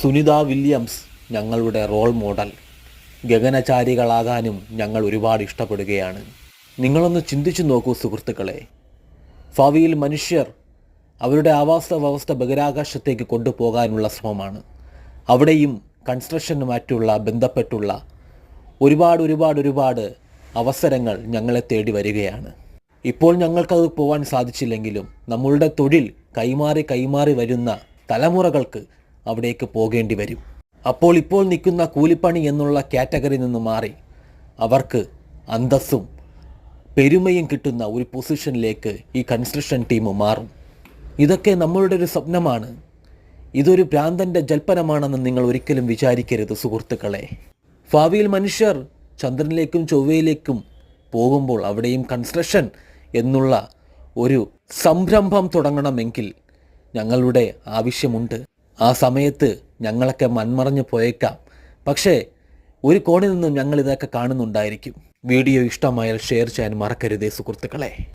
Sunitha Williams ഞങ്ങളുടെ role model. ഗഗനചാരികളാകാനും ഞങ്ങൾ ഒരുപാട് ഇഷ്ടപ്പെടുകയാണ്. നിങ്ങളൊന്ന് ചിന്തിച്ചു നോക്കൂ സുഹൃത്തുക്കളെ. ഭാവിയിൽ മനുഷ്യർ അവരുടെ ആവാസ വ്യവസ്ഥ ബഹിരാകാശത്തേക്ക് കൊണ്ടുപോകാനുള്ള ശ്രമമാണ്. അവിടെയും കൺസ്ട്രക്ഷനുമായിട്ടുള്ള ബന്ധപ്പെട്ടുള്ള ഒരുപാട് ഒരുപാട് ഒരുപാട് അവസരങ്ങൾ ഞങ്ങളെ തേടി വരികയാണ്. ഇപ്പോൾ ഞങ്ങൾക്കത് പോകാൻ സാധിച്ചില്ലെങ്കിലും നമ്മളുടെ തൊഴിൽ കൈമാറി കൈമാറി വരുന്ന തലമുറകൾക്ക് അവിടേക്ക് പോകേണ്ടി വരും. അപ്പോൾ ഇപ്പോൾ നിൽക്കുന്ന കൂലിപ്പണി എന്നുള്ള കാറ്റഗറി നിന്ന് മാറി അവർക്ക് അന്തസ്സും പെരുമയും കിട്ടുന്ന ഒരു പൊസിഷനിലേക്ക് ഈ കൺസ്ട്രക്ഷൻ ടീം മാറും. ഇതൊക്കെ നമ്മളുടെ ഒരു സ്വപ്നമാണ്. ഇതൊരു ഭ്രാന്തന്റെ ജൽപ്പനമാണെന്ന് നിങ്ങൾ ഒരിക്കലും വിചാരിക്കരുത് സുഹൃത്തുക്കളെ. ഭാവിയിൽ മനുഷ്യർ ചന്ദ്രനിലേക്കും ചൊവ്വയിലേക്കും പോകുമ്പോൾ അവിടെയും കൺസ്ട്രക്ഷൻ എന്നുള്ള ഒരു സംരംഭം തുടങ്ങണമെങ്കിൽ ഞങ്ങളുടെ ആവശ്യമുണ്ട്. ആ സമയത്ത് ഞങ്ങളൊക്കെ മൺമറഞ്ഞു പോയേക്കാം. പക്ഷേ ഒരു കോണിൽ നിന്നും ഞങ്ങൾ ഇതൊക്കെ കാണുന്നുണ്ടായിരിക്കും. വീഡിയോ ഇഷ്ടമായാൽ ഷെയർ ചെയ്യാൻ മറക്കരുതേ സുഹൃത്തുക്കളെ.